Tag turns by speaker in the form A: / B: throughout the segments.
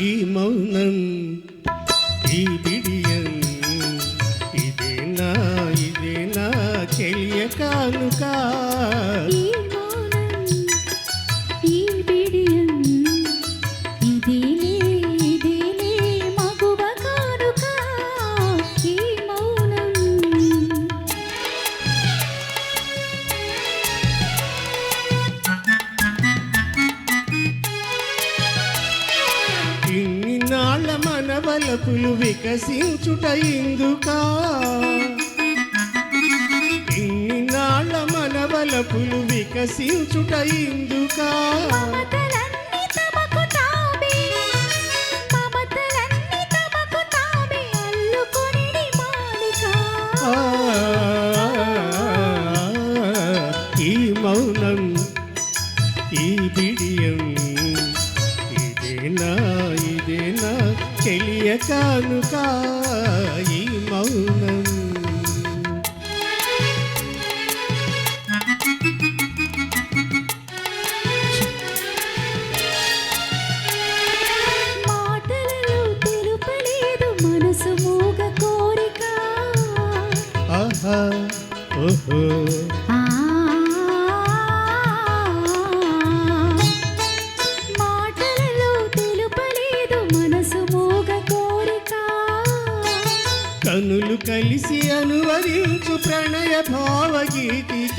A: ఈ మౌనం ఈ బిడియం ఇదేనా ఇదేనా చెలియ కానుకా నాళ్ళ మన వలపులు వికసించుట ఇందుకా. ఇన్ని నాళ్ళ మన వలపులు వికసించుట ఇందుకా ఈ మౌనం ఈ బిడియం ఇదేనా ఇదేనా చెలియ కానుక ఈ మౌనం. ఓహో. కలిసి అనువరించు ప్రణయ భావగీతిక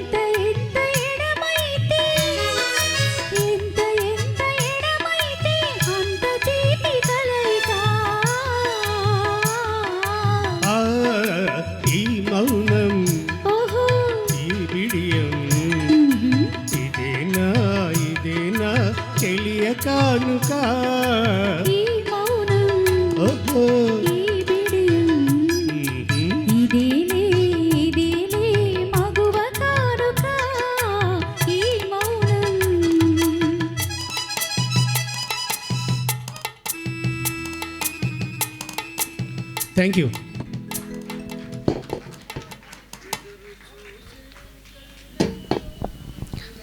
A: కానుక.
B: ఈ మౌనం
A: ఓహో.
B: ఈ బిడియం
A: మ్మ్.
B: ఇదేలే ఇదేలే మగువ కానుక. ఈ మౌనం.
A: థ్యాంక్ యూ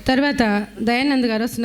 C: తర్వాత దయానంద్ గారు వస్తున్నారు.